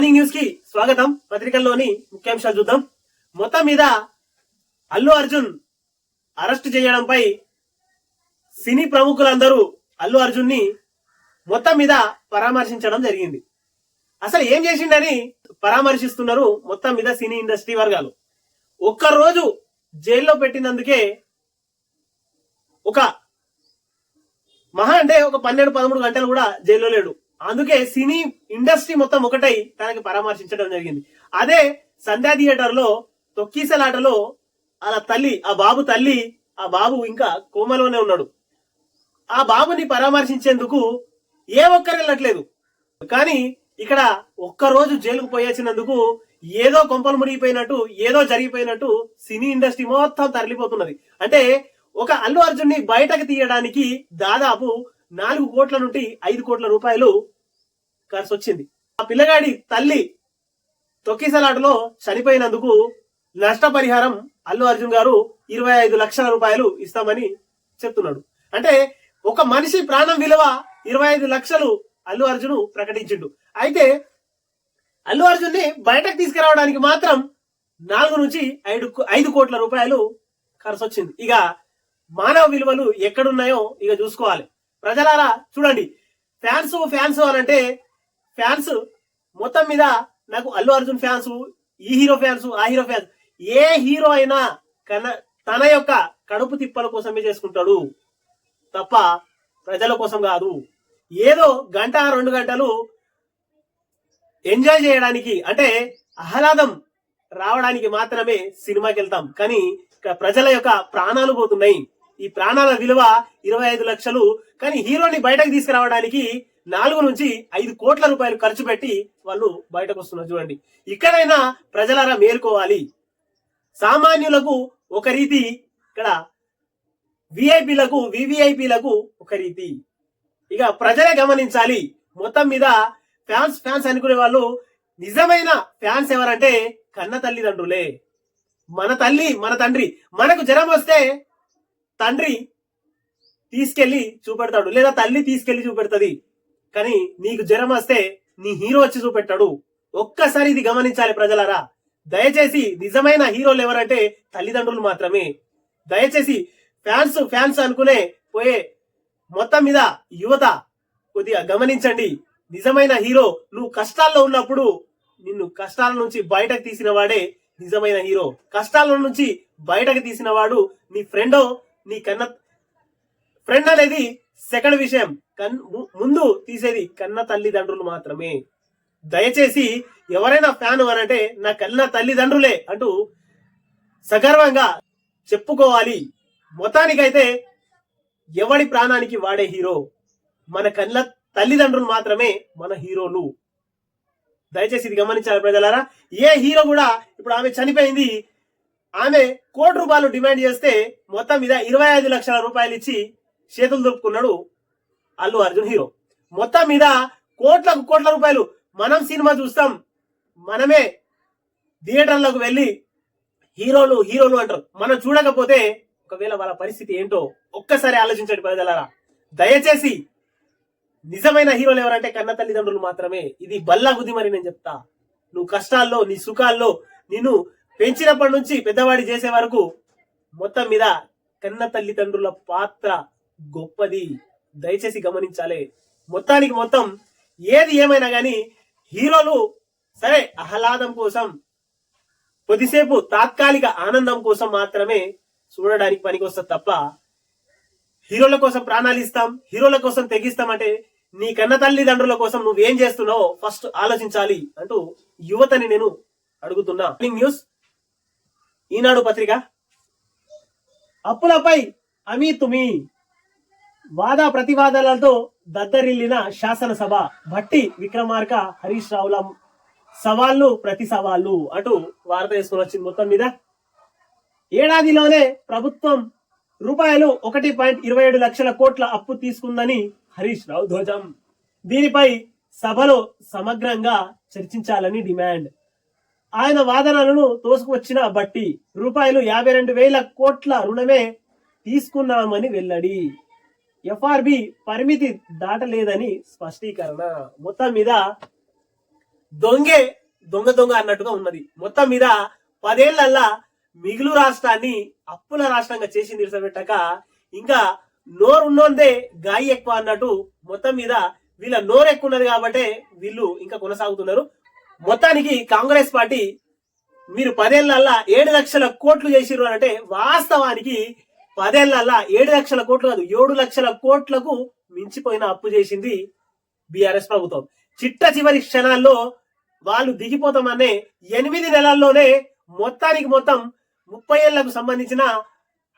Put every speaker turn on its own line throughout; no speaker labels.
Morning న్యూస్కి స్వాగతం. పత్రికల్లోని ముఖ్యాంశాలు చూద్దాం. మొత్తం మీద అల్లు అర్జున్ అరెస్ట్ చేయడంపై సినీ ప్రముఖులందరూ అల్లు అర్జున్ని మొత్తం మీద పరామర్శించడం జరిగింది. అసలు ఏం చేసిండని పరామర్శిస్తున్నారు మొత్తం మీద సినీ ఇండస్ట్రీ వర్గాలు. ఒక్కరోజు జైల్లో పెట్టినందుకే ఒక మహా అంటే ఒక పన్నెండు పదమూడు గంటలు కూడా జైల్లో లేడు. అందుకే సినీ ఇండస్ట్రీ మొత్తం ఒకటై తనకి పరామర్శించడం జరిగింది. అదే సంధ్యా థియేటర్లో తొక్కీసలాటలో అలా తల్లి ఆ బాబు తల్లి ఆ బాబు ఇంకా కోమలోనే ఉన్నాడు. ఆ బాబుని పరామర్శించేందుకు ఏ ఒక్కరు వెళ్ళట్లేదు. కానీ ఇక్కడ ఒక్కరోజు జైలుకు పోయేసినందుకు ఏదో కొంపలు మునిగిపోయినట్టు ఏదో జరిగిపోయినట్టు సినీ ఇండస్ట్రీ మొత్తం తరలిపోతున్నది. అంటే ఒక అల్లు అర్జున్ని బయటకు తీయడానికి దాదాపు నాలుగు కోట్ల నుండి ఐదు కోట్ల రూపాయలు ఖర్చు వచ్చింది ఆ పిల్లగాడి తల్లి తొక్కిసలాటలో చనిపోయినందుకు నష్టపరిహారం అల్లు అర్జున్ గారు ఇరవై ఐదు లక్షల రూపాయలు ఇస్తామని చెప్తున్నాడు. అంటే ఒక మనిషి ప్రాణం విలువ ఇరవై ఐదు లక్షలు అల్లు అర్జున్ ప్రకటించిండు. అయితే అల్లు అర్జున్ని బయటకు తీసుకురావడానికి మాత్రం నాలుగు నుంచి ఐదు ఐదు కోట్ల రూపాయలు ఖర్చు వచ్చింది ఇక మానవ విలువలు ఎక్కడున్నాయో ఇక చూసుకోవాలి. ప్రజలారా చూడండి. ఫ్యాన్స్ ఫ్యాన్స్ అని అంటే ఫ్యాన్స్ మొత్తం మీద నాకు అల్లు అర్జున్ ఫ్యాన్స్ ఈ హీరో ఫ్యాన్స్ ఆ హీరో ఫ్యాన్స్ ఏ హీరో అయినా కన తన యొక్క కడుపు తిప్పల కోసమే చేసుకుంటాడు. తప్ప ప్రజల కోసం కాదు. ఏదో గంట రెండు గంటలు ఎంజాయ్ చేయడానికి అంటే ఆహ్లాదం రావడానికి మాత్రమే సినిమాకి వెళ్తాం కానీ ప్రజల యొక్క ప్రాణాలు పోతున్నాయి. ఈ ప్రాణాల విలువ ఇరవై ఐదు లక్షలు. కానీ హీరోని బయటకు తీసుకురావడానికి నాలుగు నుంచి ఐదు కోట్ల రూపాయలు ఖర్చు పెట్టి వాళ్ళు బయటకు వస్తున్నారు చూడండి. ఇక్కడైనా ప్రజలారా మేల్కోవాలి. సామాన్యులకు ఒక రీతి ఇక్కడ విఐపీలకు వివిఐపీలకు ఒక రీతి. ఇక ప్రజలే గమనించాలి. మొత్తం మీద ఫ్యాన్స్ ఫ్యాన్స్ అనుకునే వాళ్ళు నిజమైన ఫ్యాన్స్ ఎవరంటే కన్న తల్లిదండ్రులే. మన తల్లి మన తండ్రి. మనకు జ్వరం వస్తే తండ్రి తీసుకెళ్ళి చూపెడతాడు. లేదా తల్లి తీసుకెళ్ళి చూపెడుతుంది. కానీ నీకు జ్వరం వస్తే నీ హీరో వచ్చి చూపెట్టాడు. ఒక్కసారి ఇది గమనించాలి ప్రజలారా. దయచేసి నిజమైన హీరోలు ఎవరంటే తల్లిదండ్రులు మాత్రమే. దయచేసి ఫ్యాన్స్ ఫ్యాన్స్ అనుకునే పోయే మొత్తం మీద యువత కొద్దిగా గమనించండి. నిజమైన హీరో నువ్వు కష్టాల్లో ఉన్నప్పుడు నిన్ను కష్టాల నుంచి బయటకు తీసిన వాడే నిజమైన హీరో. కష్టాల నుంచి బయటకు తీసిన వాడు నీ ఫ్రెండో నీ కన్న ఫ్రెండ్ అనేది సెకండ్ విషయం. కన్ ము- ముందు తీసేది కన్న తల్లిదండ్రులు మాత్రమే. దయచేసి ఎవరైనా ఫ్యాన్ అనంటే నా కన్న తల్లిదండ్రులే అంటూ సగర్వంగా చెప్పుకోవాలి. మొత్తానికైతే ఎవడి ప్రాణానికి వాడే హీరో మన కళ్ళ తల్లిదండ్రులు మాత్రమే మన హీరోలు. దయచేసి ఇది గమనించాలి ప్రజలారా ఏ హీరో కూడా ఇప్పుడు ఆమె చనిపోయింది ఆమె కోటి రూపాయలు డిమాండ్ చేస్తే మొత్తం మీద ఇరవై ఐదు లక్షల రూపాయలు ఇచ్చి చేతులు దొరుకుతున్నాడు అల్లు అర్జున్ హీరో. మొత్తం మీద కోట్లకు కోట్ల రూపాయలు మనం సినిమా చూస్తాం మనమే థియేటర్లకు వెళ్ళి హీరోలు హీరోలు అంటారు. మనం చూడకపోతే ఒకవేళ వాళ్ళ పరిస్థితి ఏంటో ఒక్కసారి ఆలోచించండి ప్రజలారా. దయచేసి నిజమైన హీరోలు ఎవరంటే కన్న తల్లిదండ్రులు మాత్రమే. ఇది బల్లా గుద్ది మరి నేను చెప్తా. నువ్వు కష్టాల్లో నీ సుఖాల్లో నిన్ను పెంచినప్పటి నుంచి పెద్దవాడి చేసే వరకు మొత్తం మీద కన్న తల్లిదండ్రుల పాత్ర గొప్పది. దయచేసి గమనించాలి. మొత్తానికి మొత్తం ఏది ఏమైనా గాని హీరోలు సరే ఆహ్లాదం కోసం కొద్దిసేపు తాత్కాలిక ఆనందం కోసం మాత్రమే చూడడానికి పనికొస్తుంది తప్ప హీరోల కోసం ప్రాణాలు ఇస్తాం హీరోల కోసం తెగిస్తాం అంటే నీ కన్న తల్లిదండ్రుల కోసం నువ్వేం చేస్తున్నావో ఫస్ట్ ఆలోచించాలి అంటూ యువతని నేను అడుగుతున్నా. న్యూస్ ఈనాడు పత్రిక? అప్పులపై అమీ తుమి వాద ప్రతివాదాలతో దద్దరిల్లిన శాసనసభ భట్టి విక్రమార్క హరీష్ రావుల సవాళ్ళు ప్రతి సవాళ్ళు అటు వార్త వేసుకుని వచ్చింది మొత్తం మీద. ఏడాదిలోనే ప్రభుత్వం రూపాయలు ఒకటి పాయింట్ ఇరవై ఏడు లక్షల కోట్ల అప్పు తీసుకుందని హరీష్ రావు ధ్వజం. దీనిపై సభలో సమగ్రంగా చర్చించాలని డిమాండ్. ఆయన వాదనలను తోసుకువచ్చిన బట్టి రూపాయలు యాభై రెండు వేల కోట్ల రుణమే తీసుకున్నామని వెల్లడి. ఎఫ్ఆర్బి పరిమితి దాటలేదని స్పష్టీకరణ. మొత్తం మీద దొంగే దొంగ దొంగ అన్నట్టుగా ఉన్నది. మొత్తం మీద పదేళ్ళల్లా మిగులు రాష్ట్రాన్ని అప్పుల రాష్ట్రంగా చేసి నిరసపెట్టక ఇంకా నోరున్నోందే గాయి ఎక్కువ అన్నట్టు మొత్తం మీద వీళ్ళ నోరు ఎక్కువ ఉన్నది కాబట్టి వీళ్ళు ఇంకా కొనసాగుతున్నారు. మొత్తానికి కాంగ్రెస్ పార్టీ మీరు పదేళ్ళల్లా ఏడు లక్షల కోట్లు చేసిర్రు అని అంటే వాస్తవానికి పదేళ్ళల్లా ఏడు లక్షల కోట్లు కాదు ఏడు లక్షల కోట్లకు మించిపోయిన అప్పు చేసింది బీఆర్ఎస్ ప్రభుత్వం. చిట్ట చివరి క్షణాల్లో వాళ్ళు దిగిపోతామనే ఎనిమిది నెలల్లోనే మొత్తానికి మొత్తం ముప్పై ఏళ్ళకు సంబంధించిన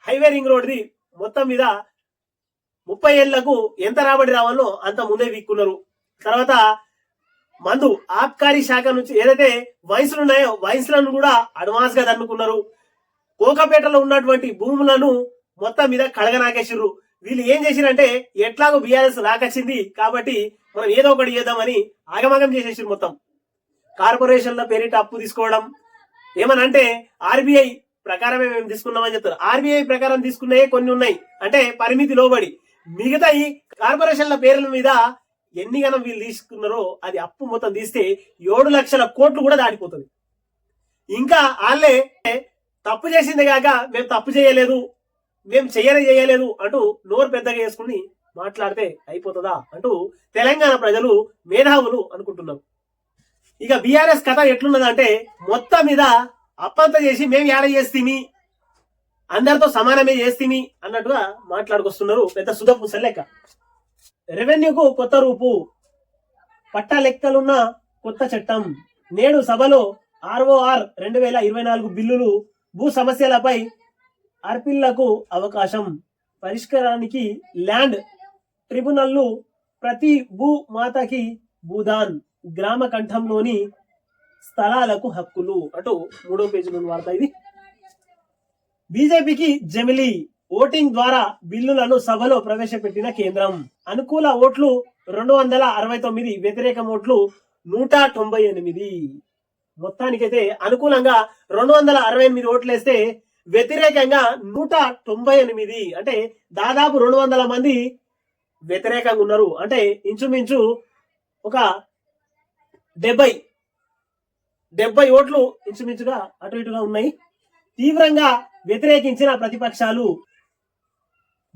హైవే రింగ్ రోడ్ది మొత్తం మీద ముప్పై ఏళ్ళకు ఎంత రాబడి రావాలో అంత ముందే వీక్కున్నారు. తర్వాత మందు ఆబ్కారీ శాఖ నుంచి ఏదైతే వయసులు ఉన్నాయో వయసులను కూడా అడ్వాన్స్గా దన్నుకున్నారు కోకపేటలో ఉన్నటువంటి భూములను మొత్తం మీద కడగనాకేసిర్రు. వీళ్ళు ఏం చేసిరంటే ఎట్లాగో బీఆర్ఎస్ రాకొచ్చింది కాబట్టి మనం ఏదో ఒకటి చేద్దామని ఆగమగం చేసేసారు మొత్తం. కార్పొరేషన్ల పేరిట అప్పు తీసుకోవడం. ఏమనంటే ఆర్బీఐ ప్రకారమే మేము తీసుకున్నామని చెప్తారు. ఆర్బీఐ ప్రకారం తీసుకున్నాయే కొన్ని ఉన్నాయి. అంటే పరిమితి లోబడి. మిగతా ఈ కార్పొరేషన్ల పేర్ల మీద ఎన్ని గణం వీళ్ళు తీసుకున్నారో అది అప్పు మొత్తం తీస్తే ఏడు లక్షల కోట్లు కూడా దాటిపోతుంది. ఇంకా వాళ్ళే తప్పు చేసింది కాక మేము తప్పు చేయలేదు మేము చెయ్యనే చేయలేదు అంటూ నోరు పెద్దగా వేసుకుని మాట్లాడితే అయిపోతుందా అంటూ తెలంగాణ ప్రజలు మేధావులు అనుకుంటున్నారు. ఇక బీఆర్ఎస్ కథ ఎట్లున్నదంటే మొత్తం మీద అప్పంత చేసి మేము ఏడ చేస్తీమి అందరితో సమానమే చేస్తీమి అన్నట్టుగా మాట్లాడుకొస్తున్నారు పెద్ద సుధపు లెక్క రెవెన్యూకు కొత్త రూపు. పట్ట లెక్కలున్న కొత్త చట్టం. నేడు సభలో ఆర్ఓఆర్ రెండు వేల ఇరవై నాలుగు బిల్లులు భూ సమస్యలపై అర్పిల్లకు అవకాశం. పరిష్కారానికి ల్యాండ్ ట్రిబ్యునల్లు ప్రతి భూ మాతకి భూదాన్ గ్రామ కంఠంలోని స్థలాలకు హక్కులు. అటు మూడో పేజీలో వార్త ఇది. బీజేపీకి జమిలీ. ఓటింగ్ ద్వారా బిల్లులను సభలో ప్రవేశపెట్టిన కేంద్రం. అనుకూల ఓట్లు రెండు వందల అరవై తొమ్మిది వ్యతిరేక ఓట్లు నూట తొంభై ఎనిమిది. మొత్తానికైతే అనుకూలంగా రెండు వందల అరవై ఎనిమిది ఓట్లు వేస్తే వ్యతిరేకంగా నూట తొంభై ఎనిమిది. అంటే దాదాపు రెండు వందల మంది వ్యతిరేకంగా ఉన్నారు. అంటే ఇంచుమించు ఒక డెబ్బై డెబ్బై ఓట్లు ఇంచుమించుగా అటు ఇటుగా ఉన్నాయి. తీవ్రంగా వ్యతిరేకించిన ప్రతిపక్షాలు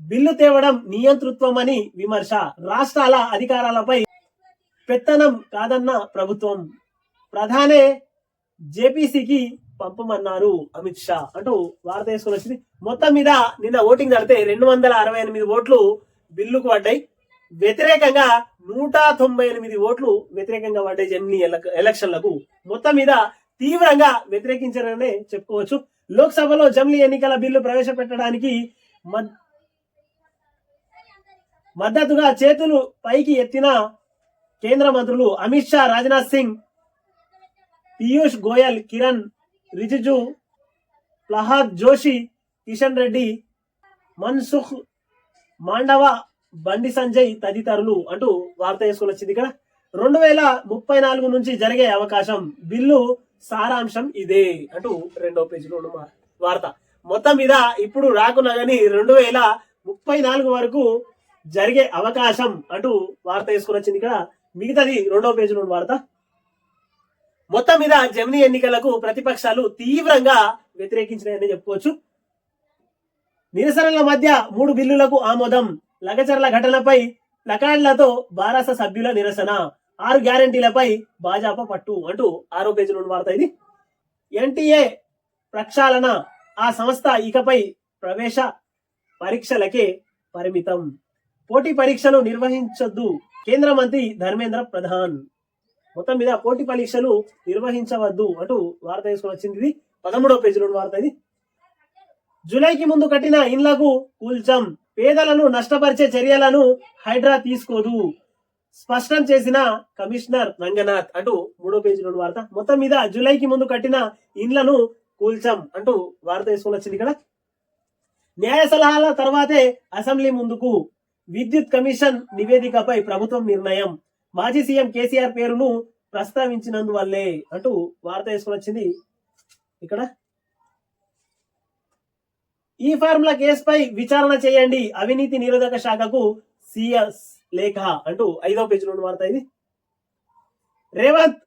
బిల్లు తేవడం నియంతృత్వం అని విమర్శ. రాష్ట్రాల అధికారాలపై పెత్తనం కాదన్న ప్రభుత్వం. ప్రధానే జేపీసీకి పంపమన్నారు అమిత్ షా. అంటూ వార్త వేసుకుని వచ్చింది. మొత్తం మీద నిన్న ఓటింగ్ జరిగితే రెండు వందల అరవై ఎనిమిది ఓట్లు బిల్లుకు పడ్డాయి. వ్యతిరేకంగా నూట తొంభై ఎనిమిది ఓట్లు వ్యతిరేకంగా పడ్డాయి జమిలీ ఎలక్- ఎలక్షన్లకు. మొత్తం మీద తీవ్రంగా వ్యతిరేకించారనే చెప్పుకోవచ్చు. లోక్సభలో జమిలీ ఎన్నికల బిల్లు ప్రవేశపెట్టడానికి మద్- మద్దతుగా చేతులు పైకి ఎత్తిన కేంద్ర మంత్రులు అమిత్ షా రాజ్నాథ్ సింగ్ పీయూష్ గోయల్ కిరణ్ రిజిజు ప్రహ్లాద్ జోషి కిషన్ రెడ్డి మన్సుఖ్ మాండవ బండి సంజయ్ తదితరులు అంటూ వార్త వేసుకొని వచ్చింది ఇక్కడ. రెండు వేల ముప్పై నాలుగు నుంచి జరిగే అవకాశం బిల్లు సారాంశం ఇదే అంటూ రెండో పేజీలో ఉన్న వార్త. మొత్తం మీద ఇప్పుడు రాకున్నా కానీ రెండు వేల ముప్పై నాలుగు వరకు జరిగే అవకాశం అంటూ వార్త వేసుకుని వచ్చింది ఇక్కడ. మిగతాది రెండవ పేజీలో వార్త. మొత్తం మీద జమినీ ఎన్నికలకు ప్రతిపక్షాలు తీవ్రంగా వ్యతిరేకించినాయని చెప్పుకోవచ్చు. నిరసనల మధ్య మూడు బిల్లులకు ఆమోదం. లగచర్ల ఘటనపై ప్లకార్డులతో బారాస సభ్యుల నిరసన. ఆరు గ్యారంటీలపై భాజపా పట్టు అంటూ ఆరో పేజీలో వార్త ఇది. ఎన్టీఏ ప్రక్షాళన. ఆ సంస్థ ఇకపై ప్రవేశ పరీక్షలకే పరిమితం. పోటీ పరీక్షలు నిర్వహించొద్దు కేంద్ర మంత్రి ధర్మేంద్ర ప్రధాన్. మొత్తం మీద పోటీ పరీక్షలు నిర్వహించవద్దు అంటూ వార్త తీసుకుని వచ్చింది. ఇది పదమూడవ పేజీలో వార్త ఇది. జూలైకి ముందు కట్టిన ఇండ్లకు కూల్చం. పేదలను నష్టపరిచే చర్యలను హైడ్రా తీసుకోదు. స్పష్టం చేసిన కమిషనర్ రంగనాథ్ అంటూ మూడో పేజీలో వార్త. మొత్తం మీద జూలైకి ముందు కట్టిన ఇండ్లను కూల్చం అంటూ వార్త తీసుకుని వచ్చింది ఇక్కడ. న్యాయ సలహాల తర్వాతే అసెంబ్లీ ముందుకు. విద్యుత్ కమిషన్ నివేదికపై ప్రభుత్వం నిర్ణయం. మాజీ సీఎం కేసీఆర్ పేరును ప్రస్తావించినందువల్లే అంటూ వార్త వేసుకుని వచ్చింది. ఇక్కడ ఈ ఫార్ములా కేసుపై విచారణ చేయండి. అవినీతి నిరోధక శాఖకు సిఎస్ లేఖ అంటూ ఐదో పేజీలో వార్త ఇది. రేవంత్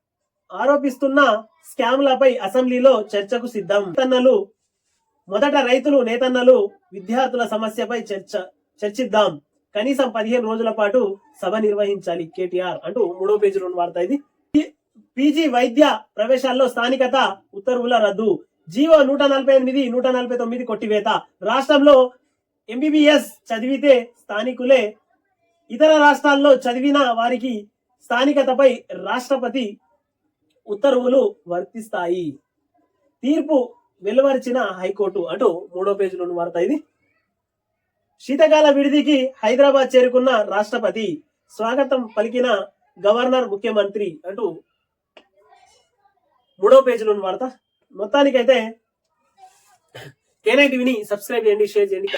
ఆరోపిస్తున్న స్కామ్లపై అసెంబ్లీలో చర్చకు సిద్ధం. నేతన్నలు మొదట రైతులు నేతన్నలు విద్యార్థుల సమస్యపై చర్చ చర్చిద్దాం. కనీసం పదిహేను రోజుల పాటు సభ నిర్వహించాలి కేటీఆర్ అంటూ మూడో పేజీలో వార్త ఇది. పీజీ వైద్య ప్రవేశాల్లో స్థానికత ఉత్తర్వుల రద్దు. జీవో నూట నలభై ఎనిమిది నూట నలభై తొమ్మిది కొట్టివేత. రాష్ట్రంలో ఎంబీబీఎస్ చదివితే స్థానికులే ఇతర రాష్ట్రాల్లో చదివిన వారికి స్థానికతపై రాష్ట్రపతి ఉత్తర్వులు వర్తిస్తాయి. తీర్పు వెలువరిచిన హైకోర్టు అంటూ మూడో పేజీలోని వార్త ఇది. శీతకాల విడిదికి హైదరాబాద్ చేరుకున్న రాష్ట్రపతి స్వాగతం పలికిన గవర్నర్ ముఖ్యమంత్రి అంటూ మూడో పేజీలోని వార్త. మొత్తానికైతే కేనై టీవీని సబ్స్క్రైబ్ చేయండి షేర్ చేయండి.